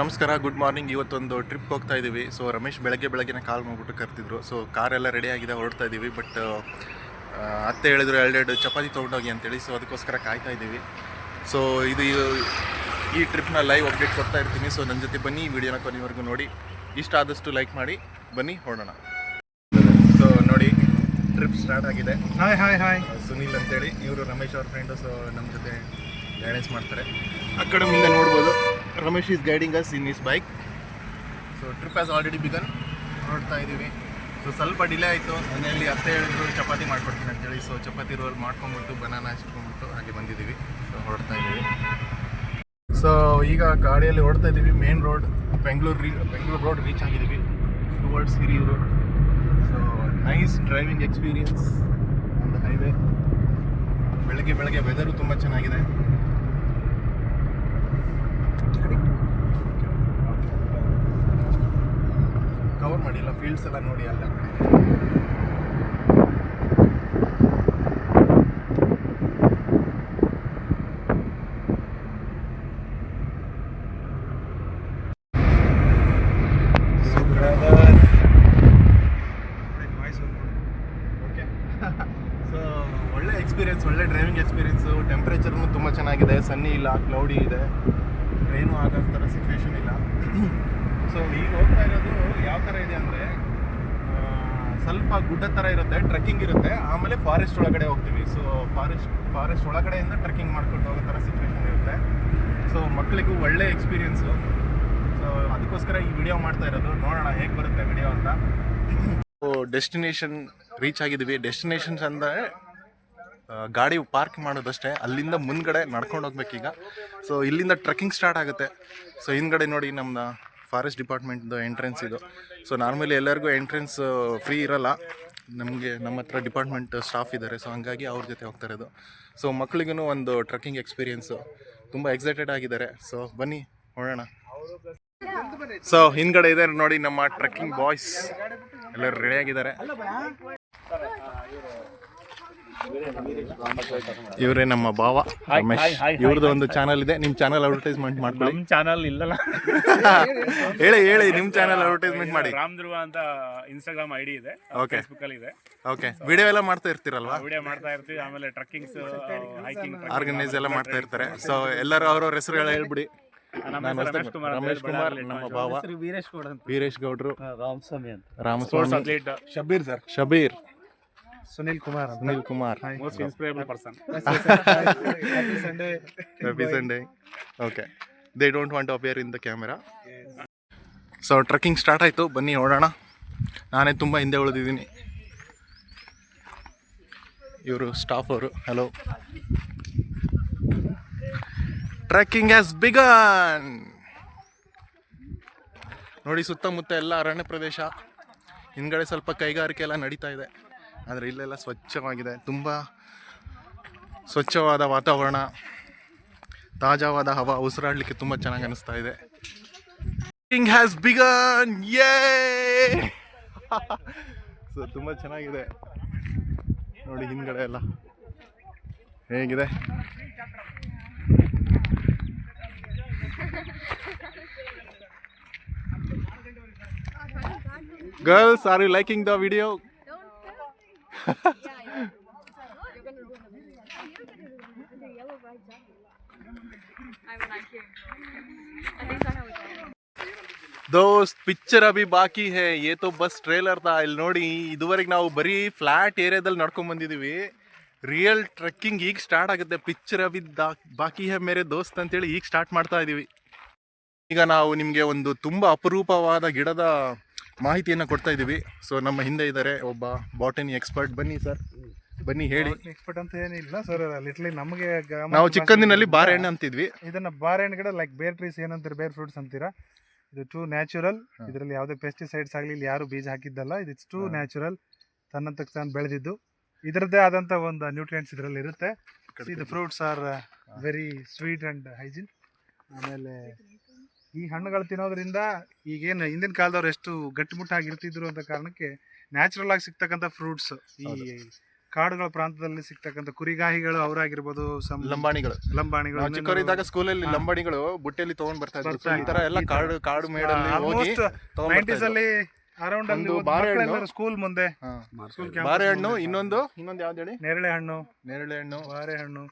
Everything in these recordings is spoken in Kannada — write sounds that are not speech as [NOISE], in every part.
ನಮಸ್ಕಾರ ಗುಡ್ ಮಾರ್ನಿಂಗ್ ಇವತ್ತೊಂದು ಟ್ರಿಪ್ ಹೋಗ್ತಾ ಇದ್ದೀವಿ ಸೊ ರಮೇಶ್ ಬೆಳಗ್ಗೆ ಬೆಳಗ್ಗೆನೇ ಕಾಲ್ ಮಾಡ್ಬಿಟ್ಟು ಕರ್ತಿದ್ರು. ಸೊ ಕಾರೆಲ್ಲ ರೆಡಿ ಆಗಿದೆ ಹೊರಡ್ತಾ ಇದ್ದೀವಿ ಬಟ್ ಅತ್ತೆ ಹೇಳಿದ್ರು ಎರಡೆರಡು ಚಪಾತಿ ತೊಗೊಂಡೋಗಿ ಅಂತೇಳಿ. ಸೊ ಅದಕ್ಕೋಸ್ಕರ ಕಾಯ್ತಾ ಇದ್ದೀವಿ ಸೊ ಇದು ಈ ಟ್ರಿಪ್ನ ಲೈವ್ ಅಪ್ಡೇಟ್ ಕೊಡ್ತಾ ಇರ್ತೀನಿ. ಸೊ ನನ್ನ ಜೊತೆ ಬನ್ನಿ ಈ ವಿಡಿಯೋನ ಕೊನೆವರೆಗೂ ನೋಡಿ. ಇಷ್ಟ ಆದಷ್ಟು ಲೈಕ್ ಮಾಡಿ. ಬನ್ನಿ ಹೊರಡೋಣ ಸೊ ನೋಡಿ ಟ್ರಿಪ್ ಸ್ಟಾರ್ಟ್ ಆಗಿದೆ. ಹಾಯ್ ಹಾಯ್ ಹಾಯ್ ಸುನೀಲ್ ಅಂತೇಳಿ. ಇವರು ರಮೇಶ್ ಅವ್ರ ಫ್ರೆಂಡು ಸೊ ನಮ್ಮ ಜೊತೆ ಗೈಡೆನ್ಸ್ ಮಾಡ್ತಾರೆ. ಆ ಕಡೆ ಮುಂದೆ ನೋಡ್ಬೋದು. Ramesh is guiding us in his bike so trip has already begun ನೋಡ್ತಾ ಇದ್ದೀವಿ ಸೊ ಸ್ವಲ್ಪ ಡಿಲೇ ಆಯಿತು. ಮನೆಯಲ್ಲಿ ಅತ್ತೆ ಹೇಳಿದ್ರು ಚಪಾತಿ ಮಾಡ್ಕೊಡ್ತೀನಿ ಅಂತೇಳಿ ಸೊ ಚಪಾತಿ ರೋಲ್ ಮಾಡ್ಕೊಂಬಿಟ್ಟು ಬನಾನ ಹಚ್ಕೊಂಡ್ಬಿಟ್ಟು ಹಾಗೆ ಬಂದಿದ್ದೀವಿ ಸೊ ಹೊರಡ್ತಾ ಇದ್ದೀವಿ ಸೊ ಈಗ ಗಾಡಿಯಲ್ಲಿ ಹೊಡ್ತಾ ಇದ್ದೀವಿ ಮೇನ್ ರೋಡ್ ಬೆಂಗಳೂರು ರೀ ಬೆಂಗಳೂರು ರೋಡ್ ರೀಚ್ ಆಗಿದ್ದೀವಿ towards Hiriyur so nice driving experience on the highway ಬೆಳಗ್ಗೆ ಬೆಳಗ್ಗೆ ವೆದರು ತುಂಬ ಚೆನ್ನಾಗಿದೆ ಕವರ್ ಮಾಡಿಲ್ಲ ಫೀಲ್ಡ್ಸ್ ಎಲ್ಲ ನೋಡಿ ಅಲ್ಲ [LAUGHS] ಒಳ್ಳೆ ಎಕ್ಸ್ಪೀರಿಯನ್ಸ್ ಒಳ್ಳೆ ಡ್ರೈವಿಂಗ್ ಎಕ್ಸ್ಪೀರಿಯನ್ಸು ಟೆಂಪ್ರೇಚರ್ನು ತುಂಬ ಚೆನ್ನಾಗಿದೆ ಸನ್ನಿ ಇಲ್ಲ ಕ್ಲೌಡಿ ಇದೆ. ಟ್ರೈನು ಆಗೋ ಥರ ಸಿಚುವೇಶನ್ ಇಲ್ಲ. ಸೊ ಈಗ ಹೋಗ್ತಾ ಇರೋದು ಯಾವ ಥರ ಇದೆ ಅಂದರೆ ಸ್ವಲ್ಪ ಗುಡ್ಡ ಥರ ಇರುತ್ತೆ ಟ್ರೆಕ್ಕಿಂಗ್ ಇರುತ್ತೆ. ಆಮೇಲೆ ಫಾರೆಸ್ಟ್ ಒಳಗಡೆ ಹೋಗ್ತೀವಿ. ಸೊ ಫಾರೆಸ್ಟ್ ಫಾರೆಸ್ಟ್ ಒಳಗಡೆಯಿಂದ ಟ್ರೆಕ್ಕಿಂಗ್ ಮಾಡ್ಕೊಂಡು ಹೋಗೋ ಥರ ಸಿಚುವೇಶನ್ ಇರುತ್ತೆ. ಸೊ ಮಕ್ಕಳಿಗೂ ಒಳ್ಳೆ ಎಕ್ಸ್ಪೀರಿಯೆನ್ಸು ಸೊ ಅದಕ್ಕೋಸ್ಕರ ಈ ವಿಡಿಯೋ ಮಾಡ್ತಾ ಇರೋದು. ನೋಡೋಣ ಹೇಗೆ ಬರುತ್ತೆ ವಿಡಿಯೋ ಅಂತ. ಡೆಸ್ಟಿನೇಷನ್ ರೀಚ್ ಆಗಿದ್ದೀವಿ. ಡೆಸ್ಟಿನೇಷನ್ಸ್ ಅಂದರೆ ಗಾಡಿ ಪಾರ್ಕ್ ಮಾಡೋದಷ್ಟೇ. ಅಲ್ಲಿಂದ ಮುಂದ್ಗಡೆ ನಡ್ಕೊಂಡು ಹೋಗ್ಬೇಕೀಗ. ಸೊ ಇಲ್ಲಿಂದ ಟ್ರೆಕ್ಕಿಂಗ್ ಸ್ಟಾರ್ಟ್ ಆಗುತ್ತೆ. ಸೊ ಹಿಂದ್ಗಡೆ ನೋಡಿ ನಮ್ಮ ಫಾರೆಸ್ಟ್ ಡಿಪಾರ್ಟ್ಮೆಂಟ್ದು ಎಂಟ್ರೆನ್ಸ್ ಇದು. ಸೊ ನಾರ್ಮಲಿ ಎಲ್ಲರಿಗೂ ಎಂಟ್ರೆನ್ಸ್ ಫ್ರೀ ಇರಲ್ಲ. ನಮಗೆ ನಮ್ಮ ಹತ್ರ ಡಿಪಾರ್ಟ್ಮೆಂಟ್ ಸ್ಟಾಫ್ ಇದ್ದಾರೆ ಸೊ ಹಂಗಾಗಿ ಅವ್ರ ಜೊತೆ ಹೋಗ್ತಾ ಇರೋದು. ಸೊ ಮಕ್ಳಿಗೂ ಒಂದು ಟ್ರಕ್ಕಿಂಗ್ ಎಕ್ಸ್ಪೀರಿಯನ್ಸು ತುಂಬ ಎಕ್ಸೈಟೆಡ್ ಆಗಿದ್ದಾರೆ. ಸೊ ಬನ್ನಿ, ನೋಡೋಣ. ಸೊ ಹಿಂದ್ಗಡೆ ಇದೆ ನೋಡಿ ನಮ್ಮ ಟ್ರಕ್ಕಿಂಗ್ ಬಾಯ್ಸ್ ಎಲ್ಲರೂ ರೆಡಿ ಆಗಿದ್ದಾರೆ. ಇವರೇ ನಮ್ಮ ಭಾವ ರಮೇಶ್. ಇವ್ರದ್ದು ಒಂದು ಚಾನಲ್ ಇದೆ ನಿಮ್ ಚಾನಲ್ ಅಡ್ವರ್ಟೈಸ್ಮೆಂಟ್ ಮಾಡ್ಕೊಳ್ಳಿ. ನಿಮ್ ಚಾನಲ್ ಇಲ್ಲಲ್ಲ. [LAUGHS] ಹೇಳಿ ಹೇಳಿ ನಿಮ್ ಚಾನಲ್ ಅಡ್ವರ್ಟೈಸ್ಮೆಂಟ್ ಮಾಡಿ. ರಾಮ್ ಧ್ರುವ ಅಂತ ಇನ್ಸ್ಟಾಗ್ರಾಮ್ ಐಡಿ ಇದೆ ಓಕೆ ಫೇಸ್ಬುಕ್ ಅಲ್ಲಿ ಇದೆ. ಓಕೆ ವಿಡಿಯೋ ಎಲ್ಲ ಮಾಡ್ತಾ ಇರ್ತೀರಲ್ವಾ? ವಿಡಿಯೋ ಮಾಡ್ತಾ ಇರ್ತೀವಿ ಆಮೇಲೆ ಟ್ರಕ್ಕಿಂಗ್ಸ್ ಹೈಕಿಂಗ್ ಆರ್ಗನೈಸ್ ಎಲ್ಲ ಮಾಡ್ತಾ ಇರ್ತಾರೆ. ಸೊ ಎಲ್ಲರೂ ಅವ್ರವ್ರ ಹೆಸರುಗಳ ಹೇಳ್ಬಿಡಿ. ರಮೇಶ್ ಕುಮಾರ್ ರಮೇಶ್ ಕುಮಾರ್ ನಮ್ಮ. ಭಾವ. ವೀರೇಶ್ ಗೌಡ ವೀರೇಶ್ ಗೌಡ್ರು. ರಾಮಸ್ವಾಮಿ ಅಂತ. Ramaswamy. Athlete Shabeer sir. Shabeer. Sunil Kumar Sunil Kumar. Most inspirable person Sunday happy Sunday okay they don't want appear in the camera so trekking start ಆಯಿತು. ಬನ್ನಿ ನೋಡೋಣ ನಾನೇ ತುಂಬ ಹಿಂದೆ ಉಳಿದಿದ್ದೀನಿ. ಇವರು ಸ್ಟಾಫ್ ಅವರು ಹಲೋ ಟ್ರೆಕ್ಕಿಂಗ್ ಹ್ಯಾಸ್ ಬಿಗನ್ ನೋಡಿ ಸುತ್ತಮುತ್ತ ಎಲ್ಲ ಅರಣ್ಯ ಪ್ರದೇಶ. ಹಿಂದ್ಗಡೆ ಸ್ವಲ್ಪ ಕೈಗಾರಿಕೆ ಎಲ್ಲ ನಡೀತಾ ಇದೆ. ಆದರೆ ಇಲ್ಲೆಲ್ಲ ಸ್ವಚ್ಛವಾಗಿದೆ. ತುಂಬ ಸ್ವಚ್ಛವಾದ ವಾತಾವರಣ, ತಾಜಾವಾದ ಹವಾ ಉಸಿರಾಡಲಿಕ್ಕೆ ತುಂಬ ಚೆನ್ನಾಗಿ ಅನಿಸ್ತಾ ಇದೆ. ಕಿಂಗ್ ಹ್ಯಾಸ್ ಬಿಗನ್ ಯೇ ಸೊ ತುಂಬ ಚೆನ್ನಾಗಿದೆ. ನೋಡಿ ಹಿಂದ್ಗಡೆ ಎಲ್ಲ. ಹೇಗಿದೆ? Girls are you liking the video ದೋಸ್ತ್ ಪಿಕ್ಚರ್ ಅಭಿ ಬಾಕಿ ಹೇ. ಏ ತೋ ಬಸ್ ಟ್ರೇಲರ್ ತಾ ಇಲ್ಲಿ ನೋಡಿ, ಇದುವರೆಗೆ ನಾವು ಬರೀ ಫ್ಲಾಟ್ ಏರಿಯಾದಲ್ಲಿ ನಡ್ಕೊಂಡ್ ಬಂದಿದೀವಿ. ರಿಯಲ್ ಟ್ರೆಕ್ಕಿಂಗ್ ಈಗ ಸ್ಟಾರ್ಟ್ ಆಗುತ್ತೆ. ಪಿಕ್ಚರ್ ಅಭಿ ಬಾಕಿ ಹೇ ಮೇರೆ ದೋಸ್ತ್ ಅಂತೇಳಿ ಈಗ ಸ್ಟಾರ್ಟ್ ಮಾಡ್ತಾ ಇದೀವಿ. ಈಗ ನಾವು ನಿಮಗೆ ಒಂದು ತುಂಬ ಅಪರೂಪವಾದ ಗಿಡದ ಮಾಹಿತಿಯನ್ನು ಕೊಡ್ತಾ ಇದ್ದೀವಿ. ಸೊ ನಮ್ಮ ಹಿಂದೆ ಇದ್ದಾರೆ ಒಬ್ಬ ಬಾಟನಿ ಎಕ್ಸ್ಪರ್ಟ್. ಬನ್ನಿ ಸರ್. ಬನ್ನಿ ಹೇಳಿ. ಎಕ್ಸ್ಪರ್ಟ್ ಅಂತ ಏನಿಲ್ಲ ಸರ್ ಲಿಟ್ಲಿ ನಮಗೆ ನಾವು ಚಿಕ್ಕಂದಿನಲ್ಲಿ ಬಾರೆಹಣ್ಣು ಅಂತಿದ್ವಿ. ಇದನ್ನ ಬಾರೆಹಣ್ಣು ಗಿಡ ಲೈಕ್ ಬೇರ್ ಟ್ರೀಸ್ ಏನಂತೀರ ಬೇರ್ ಫ್ರೂಟ್ಸ್ ಅಂತೀರಾ ಇದು ಟೂ ನ್ಯಾಚುರಲ್ ಇದರಲ್ಲಿ ಯಾವುದೇ ಪೆಸ್ಟಿಸೈಡ್ಸ್ ಆಗಲಿ ಇಲ್ಲಿ ಯಾರು ಬೀಜ ಹಾಕಿದ್ದಲ್ಲ ಇದು ಟೂ ನ್ಯಾಚುರಲ್ ತನ್ನಂತಕ್ಕೆ ತಾನು ಬೆಳೆದಿದ್ದು. ಇದರದ್ದೇ ಆದಂಥ ಒಂದು ನ್ಯೂಟ್ರಿಯೆಂಟ್ಸ್ ಇದರಲ್ಲಿ ಇರುತ್ತೆ. ಇದು fruits are very sweet and hygiene ಆಮೇಲೆ ಈ ಹಣ್ಣುಗಳು ತಿನ್ನೋದ್ರಿಂದ ಈಗೇನು ಹಿಂದಿನ ಕಾಲದವ್ರು ಎಷ್ಟು ಗಟ್ಟಿಮುಟ್ಟಾಗಿರ್ತಿದ್ರು ಅಂತ ಕಾರಣಕ್ಕೆ ನ್ಯಾಚುರಲ್ ಆಗಿ ಸಿಗ್ತಕ್ಕಂಥ ಫ್ರೂಟ್ಸ್ ಈ ಕಾಡುಗಳ ಪ್ರಾಂತದಲ್ಲಿ ಸಿಗ್ತಕ್ಕಂಥ ಕುರಿಗಾಹಿಗಳು ಅವರಾಗಿರ್ಬೋದು ಲಂಬಾಣಿಗಳು. ಲಂಬಾಣಿಗಳು ಚಿಕ್ಕವರಿದ್ದಾಗ ಸ್ಕೂಲಲ್ಲಿ ಲಂಬಾಣಿಗಳು ಬುಟ್ಟಿಯಲ್ಲಿ ತಗೊಂಡ್ ಬರ್ತಾ ಇದ್ರು ಈ ತರ ಎಲ್ಲ ಕಾಡು ಕಾಡು ಮೇಡಲ್ಲಿ ಹೋಗಿ ನೈಂಟೀಸ್ ಅಲ್ಲಿ ಅರೌಂಡ್ ಅಲ್ಲಿ. ಸ್ಕೂಲ್ ಮುಂದೆ ಬಾರೆಹಣ್ಣು ಇನ್ನೊಂದು ಇನ್ನೊಂದು ಯಾವ್ದು ಹೇಳಿ? ನೇರಳೆ ಹಣ್ಣು. ನೇರಳೆ ಹಣ್ಣು. ಬಾರೆಹಣ್ಣು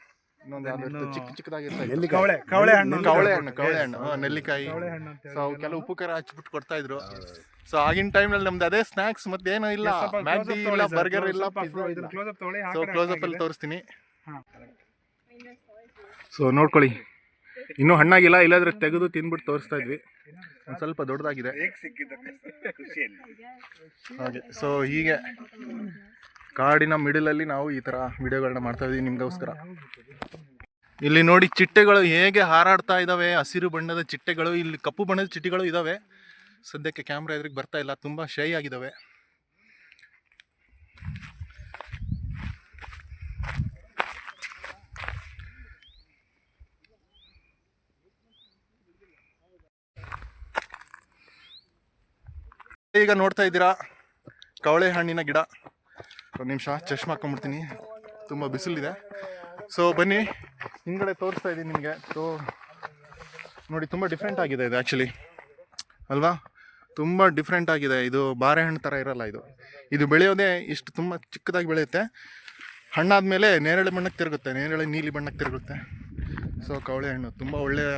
ಇನ್ನೊಂದು? ಚಿಕ್ಕ ಕವಳೆ ಕವಳೆ ಹಣ್ಣು. ಕವಳೆ ಹಣ್ಣು ಕವಳೆ ಹಣ್ಣು. ಹಾ, ನೆಲ್ಲಿಕಾಯಿ. ಸೊ ಕೆಲವು ಉಪ್ಪು ಖಾರ ಹಚ್ಬಿಟ್ಟು ಕೊಡ್ತಾ ಇದ್ರು ಸೊ ಆಗಿನ ಟೈಮ್ನಲ್ಲಿ ನಮ್ದು ಅದೇ ಸ್ನಾಕ್ಸ್ ಮತ್ತೆ ಏನೂ ಇಲ್ಲ ಮ್ಯಾಗಿ ಇಲ್ಲ ಬರ್ಗರ್ ಇಲ್ಲ. ತೊಗೊಳ್ಳಿ, ಸೊ ಕ್ಲೋಸ್ ಅಪ್ ಅಲ್ಲಿ ತೋರಿಸ್ತೀನಿ. ಹಾ. ಸೊ ನೋಡ್ಕೊಳ್ಳಿ. ಇನ್ನೂ ಹಣ್ಣಾಗಿಲ್ಲ ಇಲ್ಲಾದ್ರೆ ತೆಗೆದು ತಿನ್ಬಿಟ್ಟು ತೋರಿಸ್ತಾ ಇದ್ವಿ ಒಂದು ಸ್ವಲ್ಪ ದೊಡ್ಡದಾಗಿದೆ ಹಾಗೆ ಸೊ ಹೀಗೆ. ಕಾಡಿನ ಮಿಡಲಲ್ಲಿ ನಾವು ಈ ಥರ ವಿಡಿಯೋಗಳನ್ನ ಮಾಡ್ತಾ ಇದೀವಿ, ನಿಮ್ಗೋಸ್ಕರ. ಇಲ್ಲಿ ನೋಡಿ ಚಿಟ್ಟೆಗಳು ಹೇಗೆ ಹಾರಾಡ್ತಾ ಇದ್ದಾವೆ ಹಸಿರು ಬಣ್ಣದ ಚಿಟ್ಟೆಗಳು, ಇಲ್ಲಿ ಕಪ್ಪು ಬಣ್ಣದ ಚಿಟ್ಟೆಗಳು ಇದ್ದಾವೆ ಸದ್ಯಕ್ಕೆ ಕ್ಯಾಮ್ರಾ ಎದುರಿಗೆ ಬರ್ತಾ ಇಲ್ಲ, ತುಂಬ ಶೈ ಆಗಿದ್ದಾವೆ ಈಗ ನೋಡ್ತಾ ಇದ್ದೀರಾ, ಕವಳೆ ಹಣ್ಣಿನ ಗಿಡ. ಒಂದು ನಿಮಿಷ, ಚಶ್ಮಾ ಹಾಕೊಂಡ್ಬಿಡ್ತೀನಿ. ತುಂಬ ಬಿಸಿಲಿದೆ. ಸೊ ಬನ್ನಿ ಹಿಂಗಡೆ ತೋರಿಸ್ತಾ ಇದ್ದೀನಿ ನಿಮಗೆ. ಸೊ ನೋಡಿ, ತುಂಬ ಡಿಫ್ರೆಂಟ್ ಆಗಿದೆ ಇದು ಆ್ಯಕ್ಚುಲಿ ಅಲ್ವಾ? ತುಂಬ ಡಿಫ್ರೆಂಟ್ ಆಗಿದೆ. ಇದು ಬಾರೆಹಣ್ಣು ಥರ ಇರಲ್ಲ ಇದು. ಇದು ಬೆಳೆಯೋದೇ ಇಷ್ಟು ತುಂಬ ಚಿಕ್ಕದಾಗಿ ಬೆಳೆಯುತ್ತೆ. ಹಣ್ಣಾದ ಮೇಲೆ ನೇರಳೆ ಬಣ್ಣಕ್ಕೆ ತಿರುಗುತ್ತೆ. ನೇರಳೆ, ನೀಲಿ ಬಣ್ಣಕ್ಕೆ ತಿರುಗುತ್ತೆ. ಸೊ ಕವಳೆ ಹಣ್ಣು ತುಂಬ ಒಳ್ಳೆಯ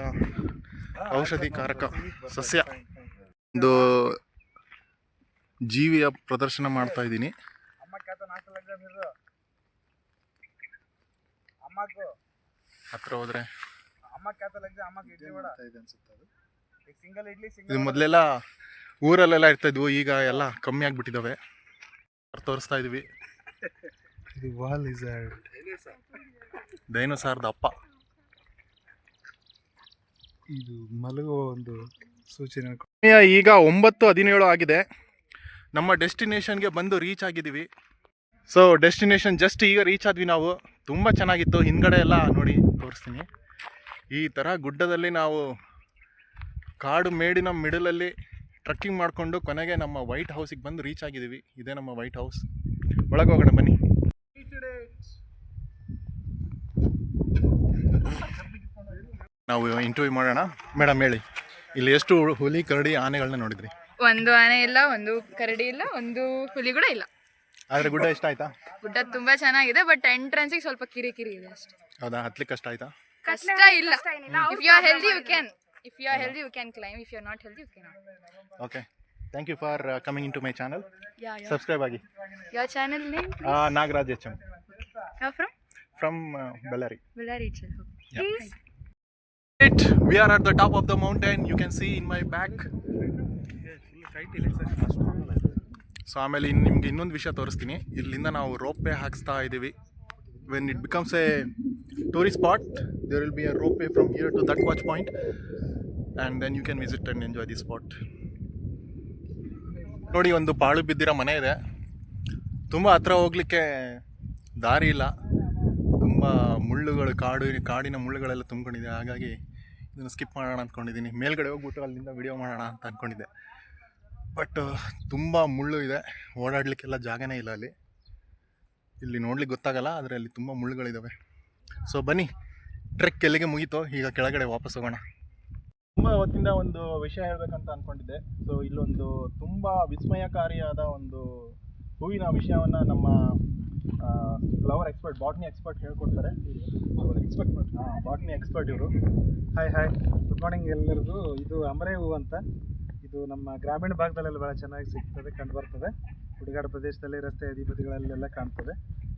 ಔಷಧಿಕಾರಕ ಸಸ್ಯ. ಒಂದು ಜೀವಿಯ ಪ್ರದರ್ಶನ ಮಾಡ್ತಾ ಇದ್ದೀನಿ. ಹತ್ರ ಹೋದ್ರೆ? ಇದು ಮೊದಲೆಲ್ಲ ಊರಲ್ಲೆಲ್ಲ ಇರ್ತಾ ಇದ್ವು ಈಗ ಎಲ್ಲ ಕಮ್ಮಿ ಆಗ್ಬಿಟ್ಟಿದಾವೆ. ತೋರಿಸ್ತಾ ಇದೀವಿ. ಇದು ವಾಲ್ ಡೈನೋಸಾರ್ದ ಅಪ್ಪ. ಇದು ಮಲಗುವ ಒಂದು ಸೂಚನೆ ಈಗ ಒಂಬತ್ತು ಹದಿನೇಳು ಆಗಿದೆ. ನಮ್ಮ ಡೆಸ್ಟಿನೇಷನ್ಗೆ ಬಂದು ರೀಚ್ ಆಗಿದ್ದೀವಿ. ಸೊ ಡೆಸ್ಟಿನೇಷನ್ ಜಸ್ಟ್ ಈಗ ರೀಚ್ ಆದ್ವಿ ನಾವು. ತುಂಬ ಚೆನ್ನಾಗಿತ್ತು. ಹಿಂದ್ಗಡೆ ಎಲ್ಲ ನೋಡಿ, ತೋರಿಸ್ತೀನಿ. ಈ ಥರ ಗುಡ್ಡದಲ್ಲಿ ನಾವು ಕಾಡು ಮೇಡಿನ ಮಿಡಲಲ್ಲಿ ಟ್ರಕ್ಕಿಂಗ್ ಮಾಡಿಕೊಂಡು ಕೊನೆಗೆ ನಮ್ಮ ವೈಟ್ ಹೌಸಿಗೆ ಬಂದು ರೀಚ್ ಆಗಿದ್ದೀವಿ. ಇದೇ ನಮ್ಮ ವೈಟ್ ಹೌಸ್ ಒಳಗೆ ಹೋಗೋಣ, ಬನ್ನಿ. ನಾವು ಇಂಟರ್ವ್ಯೂ ಮಾಡೋಣ. ಮೇಡಮ್ ಹೇಳಿ. ಇಲ್ಲಿ ಎಷ್ಟು ಹುಲಿ, ಕರಡಿ ಆನೆಗಳನ್ನ ನೋಡಿದ್ರಿ? ಒಂದು ಆನೆ ಇಲ್ಲ, ಒಂದು ಕರಡಿ ಇಲ್ಲ, ಒಂದು ಹುಲಿ ಕೂಡ ಇಲ್ಲ. ಆದರೆ ಗುಡ್ಡ ಇಷ್ಟ ಆಯ್ತಾ? ಗುಡ್ಡ ತುಂಬಾ ಚೆನ್ನಾಗಿದೆ ಬಟ್ ಎಂಟ್ರೆನ್ಸ್ ಸ್ವಲ್ಪ ಕಿರಿಕಿರಿ ಕಿರಿ ಇದೆ ಅಷ್ಟೇ. ಹೌದಾ? ಹತ್ಲಿಕ್ಕೆ ಕಷ್ಟ ಆಯ್ತಾ? ಕಷ್ಟ ಇಲ್ಲ. If you are healthy you can if you are healthy you can climb if you are not healthy you can okay thank you for coming in to my channel yeah subscribe ಆಗಿ. ಯುವರ್ ಚಾನಲ್ ನೇಮ್ ಆ, Nagaraj H M. From from? From Bellary Bellary H M it we are at the top of the mountain you can see in my back so ಆಮೇಲೆ ಇನ್ನು ನಿಮ್ಗೆ ಇನ್ನೊಂದು ವಿಷಯ ತೋರಿಸ್ತೀನಿ. ಇಲ್ಲಿಂದ ನಾವು ರೋಪ್ ವೇ ಹಾಕಿಸ್ತಾ ಇದ್ದೀವಿ when it becomes a tourist spot there will be a way from here to that watch point and then you can visit and enjoy the spot ನೋಡಿ, ಒಂದು ಪಾಳು ಬಿದ್ದಿರೋ ಮನೆ ಇದೆ. ತುಂಬ ಹತ್ರ ಹೋಗ್ಲಿಕ್ಕೆ ದಾರಿ ಇಲ್ಲ. ತುಂಬ ಮುಳ್ಳುಗಳು, ಕಾಡು, ಕಾಡಿನ ಮುಳ್ಳುಗಳೆಲ್ಲ ತುಂಬಿಕೊಂಡಿದೆ. ಹಾಗಾಗಿ ಇದನ್ನು ಸ್ಕಿಪ್ ಮಾಡೋಣ ಅಂದ್ಕೊಂಡಿದ್ದೀನಿ ಮೇಲ್ಗಡೆ ಹೋಗ್ಬಿಟ್ಟು ಅಲ್ಲಿಂದ ವಿಡಿಯೋ ಮಾಡೋಣ ಅಂತ ಅಂದ್ಕೊಂಡಿದ್ದೆ ಬಟ್, ತುಂಬ ಮುಳ್ಳು ಇದೆ. ಓಡಾಡಲಿಕ್ಕೆಲ್ಲ ಜಾಗನೇ ಇಲ್ಲ ಅಲ್ಲಿ. ಇಲ್ಲಿ ನೋಡ್ಲಿಕ್ಕೆ ಗೊತ್ತಾಗಲ್ಲ, ಆದರೆ ಅಲ್ಲಿ ತುಂಬ ಮುಳ್ಳುಗಳಿದ್ದಾವೆ ಸೊ ಬನ್ನಿ. ಟ್ರೆಕ್ ಎಲ್ಲಿಗೆ ಮುಗಿತೋ, ಈಗ ಕೆಳಗಡೆ ವಾಪಸ್ ಹೋಗೋಣ. ತುಂಬ ಅವತ್ತಿಂದ ಒಂದು ವಿಷಯ ಹೇಳಬೇಕಂತ ಅಂದ್ಕೊಂಡಿದ್ದೆ ಸೊ ಇಲ್ಲೊಂದು ತುಂಬ ವಿಸ್ಮಯಕಾರಿಯಾದ ಒಂದು ಹೂವಿನ ವಿಷಯವನ್ನು ನಮ್ಮ ಫ್ಲವರ್ ಎಕ್ಸ್ಪರ್ಟ್ ಬಾಟ್ನಿ ಎಕ್ಸ್ಪರ್ಟ್ ಹೇಳ್ಕೊಡ್ತಾರೆ. ಎಕ್ಸ್ಪರ್ಟ್ ಬಾಟ್ನಿ ಎಕ್ಸ್ಪರ್ಟ್ ಇವರು. ಹಾಯ್ ಹಾಯ್ ಗುಡ್ ಮಾರ್ನಿಂಗ್ ಎಲ್ಲರಿಗೂ. ಇದು ಅಮರೇ ಹೂವು ಅಂತ. ಇದು ನಮ್ಮ ಗ್ರಾಮೀಣ ಭಾಗದಲ್ಲೆಲ್ಲ ಭಾಳ ಚೆನ್ನಾಗಿ ಸಿಗ್ತದೆ, ಕಂಡು ಬರ್ತದೆ. ಹುಡುಗಾಡ ಪ್ರದೇಶದಲ್ಲಿ ರಸ್ತೆ ಅಧಿಪತಿಗಳಲ್ಲೆಲ್ಲ ಕಾಣ್ತದೆ.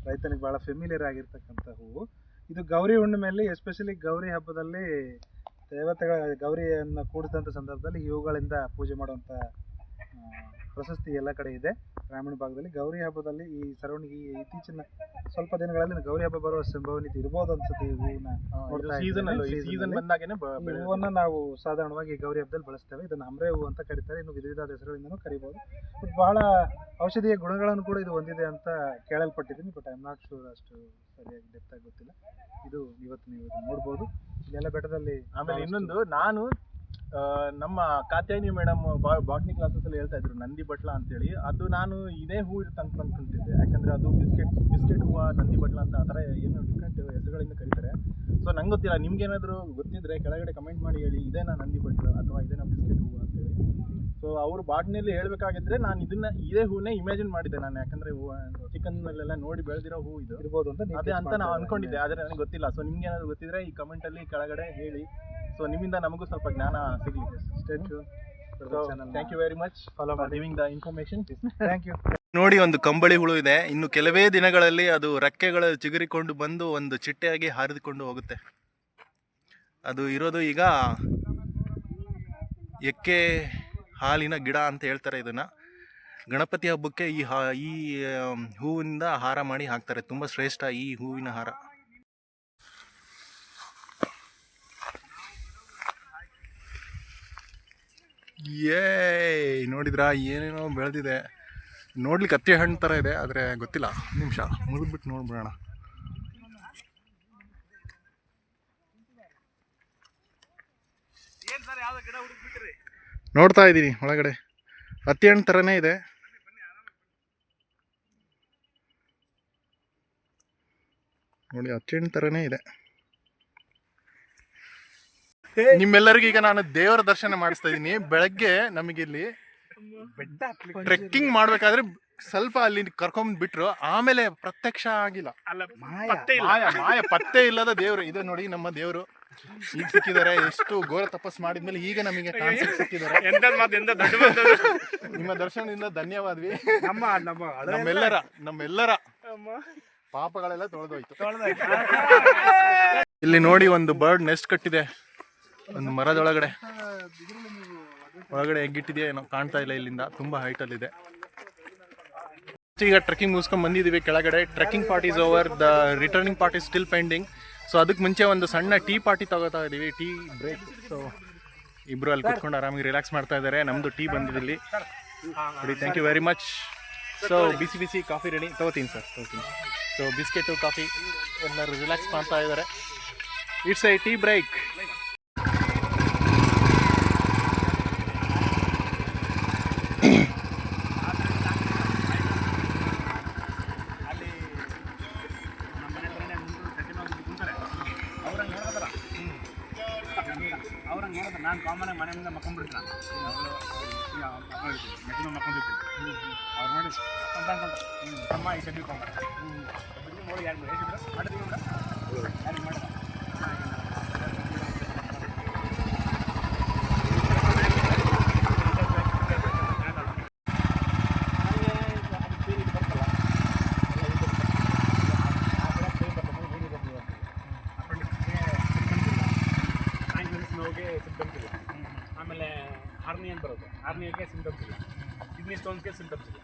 ರೈತನಿಗೆ ಭಾಳ ಫೆಮಿಲಿಯರ್ ಆಗಿರ್ತಕ್ಕಂಥ ಹೂವು. ಇದು ಗೌರಿ ಹುಣ್ಣಿಮೆಯಲ್ಲಿ ಎಸ್ಪೆಷಲಿ ಗೌರಿ ಹಬ್ಬದಲ್ಲಿ ದೇವತೆಗಳ ಗೌರಿಯನ್ನು ಕೂಡಿಸಿದಂಥ ಸಂದರ್ಭದಲ್ಲಿ ಇವುಗಳಿಂದ ಪೂಜೆ ಮಾಡುವಂಥ ಪ್ರಶಸ್ತಿ ಎಲ್ಲ ಕಡೆ ಇದೆ. ಗ್ರಾಮೀಣ ಭಾಗದಲ್ಲಿ ಗೌರಿ ಹಬ್ಬದಲ್ಲಿ ಈ ಸರೌಂಡಿಂಗ್ ಈ ಇತ್ತೀಚಿನ ಸ್ವಲ್ಪ ದಿನಗಳಲ್ಲಿ ಗೌರಿ ಹಬ್ಬ ಬರುವ ಸಂಭವನೀಯತೆ ಇರ್ಬೋದು ಅನ್ಸುತ್ತೆ. ಈ ಹೂವಿನ ನೋಡ್ತಾ ಇದ್ದೇನೆ, ಸೀಸನ್ ಹೂವನ್ನ ನಾವು ಸಾಧಾರಣವಾಗಿ ಗೌರಿ ಹಬ್ಬದಲ್ಲಿ ಬಳಸ್ತೇವೆ. ಇದನ್ನು ಅಮ್ರೆ ಹೂವು ಅಂತ ಕರೀತಾರೆ. ಇನ್ನು ವಿಧ ವಿಧವಾದ ಹೆಸರುಗಳಿಂದನೂ ಕರಿಬೋದು. ಬಟ್ ಬಹಳ ಔಷಧೀಯ ಗುಣಗಳನ್ನು ಕೂಡ ಇದು ಹೊಂದಿದೆ ಅಂತ ಕೇಳಲ್ಪಟ್ಟಿದ್ದೀನಿ. ಬಟ್ ಐ ನಾಟ್ ಶೂರ್ ಅಷ್ಟು ಸರಿಯಾಗಿ ಡೆಪ್ತ್ ಆಗಿ ಗೊತ್ತಿಲ್ಲ. ಇದು ಇವತ್ತು ನೀವು ಇದನ್ನ ನೋಡ್ಬೋದು. ಇಲ್ಲೆಲ್ಲ ಬೆಟ್ಟದಲ್ಲಿ ಆಮೇಲೆ ಇನ್ನೊಂದು ನಾನು ನಮ್ಮ ಕಾತ್ಯಾಯಿನಿ ಮೇಡಮ್ ಬಾಟ್ನಿ ಕ್ಲಾಸಸ್ ಅಲ್ಲಿ ಹೇಳ್ತಾ ಇದ್ರು ನಂದಿ ಬಟ್ಲ ಅಂತೇಳಿ. ಅದು ನಾನು ಇದೇ ಹೂ ಇರುತ್ತೆ ಅನ್ಕೊಂತಿದ್ದೆ ಯಾಕಂದ್ರೆ ಅದು ಬಿಸ್ಕೆಟ್ ಬಿಸ್ಕೆಟ್ ಹೂವು ನಂದಿ ಬಟ್ಲ ಅಂತ ಆ ಥರ ಏನು ಡಿಫ್ರೆಂಟ್ ಹೆಸರುಗಳಿಂದ ಕರೀತಾರೆ. ಸೊ ನಂಗೆ ಗೊತ್ತಿಲ್ಲ. ನಿಮ್ಗೆ ಏನಾದರೂ ಗೊತ್ತಿದ್ರೆ ಕೆಳಗಡೆ ಕಮೆಂಟ್ ಮಾಡಿ ಹೇಳಿ. ಇದೇನಾ ನಂದಿ ಬಟ್ಲು ಅಥವಾ ಇದೇನಾ ಬಿಸ್ಕೆಟ್ ಹೂವು ಅಂತೇಳಿ. ಸೊ ಅವರು ಬಾಟ್ನಿಯಲ್ಲಿ ಹೇಳಬೇಕಾಗಿದ್ರೆ ನಾನು ಇದನ್ನ ಇದೇ ಹೂನೇ ಇಮ್ಯಾಜಿನ್ ಮಾಡಿದ್ದೆ ನಾನು. ಯಾಕಂದ್ರೆ ಮೇಲೆಲ್ಲ ನೋಡಿ ಬೆಳೆದಿರೋ ಹೂ ಇದು. ಇರ್ಬೋದು ಅಂತ ಅದೇ ಅಂತ ನಾವು ಅನ್ಕೊಂಡಿದ್ದೆ ಆದ್ರೆ ನನಗೆ ಗೊತ್ತಿಲ್ಲ. ಸೊ ನಿಮ್ಗೆ ಏನಾದ್ರು ಗೊತ್ತಿದ್ರೆ ಈ ಕಮೆಂಟ್ ಅಲ್ಲಿ ಕೆಳಗಡೆ ಹೇಳಿ. ಸೊ ನಿಮ್ಮಿಂದ ನಮಗೂ ಸ್ವಲ್ಪ ಜ್ಞಾನ ಸಿಗಲಿ. Thank you very much follow for giving the information thank you ನೋಡಿ ಒಂದು ಕಂಬಳಿ ಹುಳು ಇದೆ. ಇನ್ನು ಕೆಲವೇ ದಿನಗಳಲ್ಲಿ ಅದು ರೆಕ್ಕೆಗಳು ಚಿಗುರಿಕೊಂಡು ಬಂದು ಒಂದು ಚಿಟ್ಟೆಯಾಗಿ ಹಾರಿದುಕೊಂಡು ಹೋಗುತ್ತೆ. ಅದು ಇರೋದು ಈಗ ಎಕ್ಕೆ ಹಾಲಿನ ಗಿಡ ಅಂತ ಹೇಳ್ತಾರೆ ಇದನ್ನ. ಗಣಪತಿ ಹಬ್ಬಕ್ಕೆ ಈ ಹಾ ಈ ಹೂವಿನಿಂದ ಹಾರ ಮಾಡಿ ಹಾಕ್ತಾರೆ. ತುಂಬ ಶ್ರೇಷ್ಠ ಈ ಹೂವಿನ ಹಾರ. ಏ ನೋಡಿದ್ರಾ? ಏನೇನೋ ಬೆಳೆದಿದೆ. ನೋಡ್ಲಿಕ್ಕೆ ಹತ್ತಿ ಹಣ್ಣು ಥರ ಇದೆ ಆದರೆ ಗೊತ್ತಿಲ್ಲ. ನಿಮಿಷ ಮುಗಿದ್ಬಿಟ್ಟು ನೋಡ್ಬಿಡೋಣ. ನೋಡ್ತಾ ಇದ್ದೀನಿ ಒಳಗಡೆ. ಹತ್ತಿ ಹಣ್ಣು ಥರನೇ ಇದೆ. ನೋಡಿ ಹತ್ತಿ ಹಣ್ಣು ಥರನೇ ಇದೆ. ನಿಮ್ಮೆಲ್ಲರಿಗೂ ಈಗ ನಾನು ದೇವರ ದರ್ಶನ ಮಾಡಿಸ್ತಾ ಇದ್ದೀನಿ ಬೆಳಗ್ಗೆ ನಮಗಿಲ್ಲಿ ಟ್ರೆಕ್ಕಿಂಗ್ ಮಾಡ್ಬೇಕಾದ್ರೆ ಸ್ವಲ್ಪ ಅಲ್ಲಿ ಕರ್ಕೊಂಡ್ ಬಿಟ್ರು. ಆಮೇಲೆ ಪ್ರತ್ಯಕ್ಷ ಆಗಿಲ್ಲ. ಅಲ್ಲ ಪತ್ತೆ ಇಲ್ಲ. ಮಾಯ ಮಾಯ ಪತ್ತೆ ಇಲ್ಲದ ದೇವ್ರು. ಇದು ನೋಡಿ ನಮ್ಮ ದೇವ್ರು. ಈಗ ಸಿಕ್ಕಿದ್ದಾರೆ. ಎಷ್ಟು ಘೋರ ತಪಸ್ ಮಾಡಿದ್ಮೇಲೆ ಈಗ ನಮಗೆ ಕಾನ್ಸೆಪ್ಟ್ ಸಿಕ್ಕಿದ್ದಾರೆ. ಎಂತದ್ ಮಾತು ದೊಡ್ಡ ಮಾತು ನಿಮ್ಮ ದರ್ಶನದಿಂದ ಧನ್ಯವಾದ್ವಿ. ನಮ್ಮ ನಮ್ಮ ನಮ್ಮೆಲ್ಲರ ನಮ್ಮೆಲ್ಲರ ಪಾಪಗಳೆಲ್ಲ ತೊಳೆದೋಯ್ತು. ಇಲ್ಲಿ ನೋಡಿ ಒಂದು ಬರ್ಡ್ ನೆಸ್ಟ್ ಕಟ್ಟಿದೆ. ಒಂದು ಮರದೊಳಗಡೆ. ಒಳಗಡೆ ಎಗ್ಗಿಟ್ಟಿದೆಯಾ ಏನೋ ಕಾಣ್ತಾ ಇಲ್ಲ ಇಲ್ಲಿಂದ. ತುಂಬಾ ಹೈಟ್ ಅಲ್ಲಿ ಇದೆ. ಈಗ ಟ್ರೆಕ್ಕಿಂಗ್ ಮುಗಿಸ್ಕೊಂಡ್ ಬಂದಿದ್ದೀವಿ ಕೆಳಗಡೆ. Trekking part is over the returning party still pending so ಅದಕ್ಕೆ ಮುಂಚೆ ಒಂದು ಸಣ್ಣ ಟೀ ಪಾರ್ಟಿ ತಗೋತಾ ಇದೀವಿ. ಟೀ ಬ್ರೇಕ್ ಸೊ ಇಬ್ರು ಅಲ್ಲಿ ಕುತ್ಕೊಂಡು ಆರಾಮಾಗಿ ರಿಲ್ಯಾಕ್ಸ್ ಮಾಡ್ತಾ ಇದ್ದಾರೆ ನಮ್ದು ಟೀ ಬಂದಿದೆ ಇಲ್ಲಿ. ನೋಡಿ thank you very much so ಬಿಸಿ ಬಿಸಿ ಕಾಫಿ ರೆಡಿ ತಗೋತೀನಿ ಸರ್ ತಗೋತೀನಿ. ಸೊ ಬಿಸ್ಕೆಟು ಕಾಫಿ ಎಲ್ಲರೂ ರಿಲ್ಯಾಕ್ಸ್ ಮಾಡ್ತಾ ಇದ್ದಾರೆ ಇಟ್ಸ್ ಐ ಟೀ ಬ್ರೇಕ್ ಅವ್ರು ಮಾಡಿ ಅಮ್ಮ ಈ ನೋಡಿ ಯಾರು ಮಾಡಿದ್ವಿ ಯಾರು ನೋವಿಗೆ ಸಿಂಟಮ್ಸ್ ಇಲ್ಲ ಆಮೇಲೆ ಹಾರ್ನಿ ಅಂತ ಬರುತ್ತೆ ಹಾರ್ನಿಯಾಗೆ ಸಿಂಟಮ್ಸ್ ಇಲ್ಲ ಕಿಡ್ನಿ ಸ್ಟೋನ್ಸ್ಗೆ ಸಿಂಟಮ್ಸ್ ಇಲ್ಲ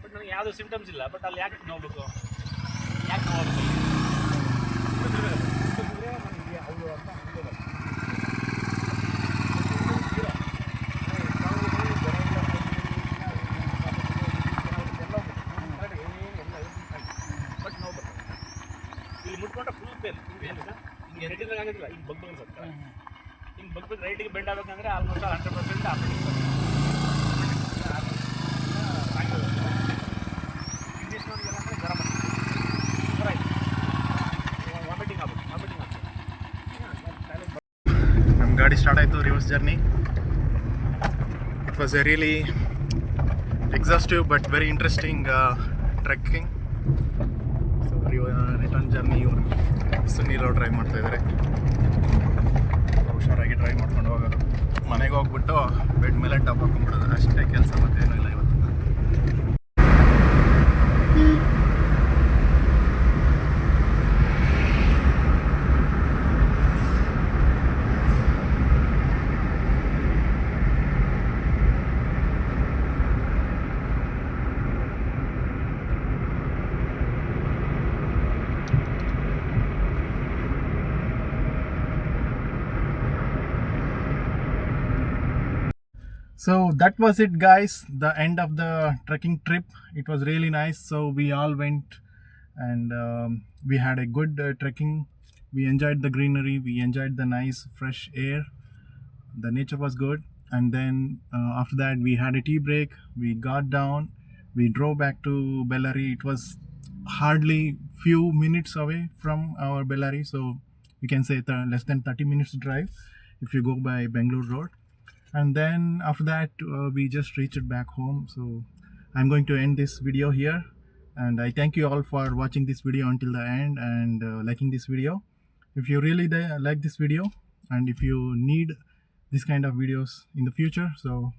ಬಟ್ ನನಗೆ ಯಾವುದೂ ಸಿಂಟಮ್ಸ್ ಇಲ್ಲ ಬಟ್ ಅಲ್ಲಿ ಯಾಕೆ ನೋಡ್ಬೇಕು ಯಾಕೆ ನೋಡ್ಬೇಕು ನನಗೆ ಅವರು ಅಂತ ಬಟ್ ನೋವು ಬರ್ತದೆ ಇಲ್ಲಿ ಮುಟ್ಕೊಂಡ್ರೆ ಫುಲ್ ಪೇನ್ ಹಿಂಗೆ ಹೆಡ್ಡಿದಾಗ ಆಗೋದಿಲ್ಲ ಹಿಂಗೆ ಬಗ್ಬೇಕು ಬಗ್ ಸತ್ತ ಹಿಂಗೆ ಬಗ್ ಬಗ್ ರೈಟಿಗೆ ಬೆಂಡ್ ಆಗ್ಬೇಕಂದ್ರೆ ಆಲ್ಮೋಸ್ಟ್ ಸ್ಟಾರ್ಟ್ ಆಯಿತು reverse journey it was a really exhaustive but very interesting trekking so return journey ಇವರು. ಸುನೀಲ್ ಅವ್ರು ಡ್ರೈವ್ ಮಾಡ್ತಾ ಇದ್ದಾರೆ ಹುಷಾರಾಗಿ ಡ್ರೈವ್ ಮಾಡ್ಕೊಂಡು ಹೋಗೋದು. ಮನೆಗೆ ಹೋಗ್ಬಿಟ್ಟು ಬೆಡ್ ಮೇಲೆ ಟಪ್ ಹಾಕೊಂಡ್ಬಿಡೋದು. ಅಷ್ಟೇ ಕೆಲಸ ಮತ್ತೇನೂ ಇಲ್ಲ. So that was it, guys. The end of the trekking trip. It was really nice. So we all went and um, we had a good uh, trekking. We enjoyed the greenery. We enjoyed the nice fresh air. the nature was good. And then uh, after that, we had a tea break. We got down. We drove back to Bellary. It was hardly few minutes away from our Bellary, so you can say less than 30 minutes drive if you go by Bangalore Road. And then after that, uh, we just reached back home. So I'm going to end this video here. And I thank you all for watching this video until the end and uh, liking this video. If you really like this video and if you need this kind of videos in the future, so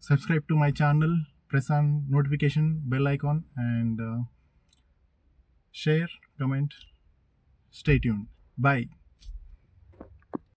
subscribe to my channel, press on notification bell icon, and uh, share, comment. Stay tuned. Bye.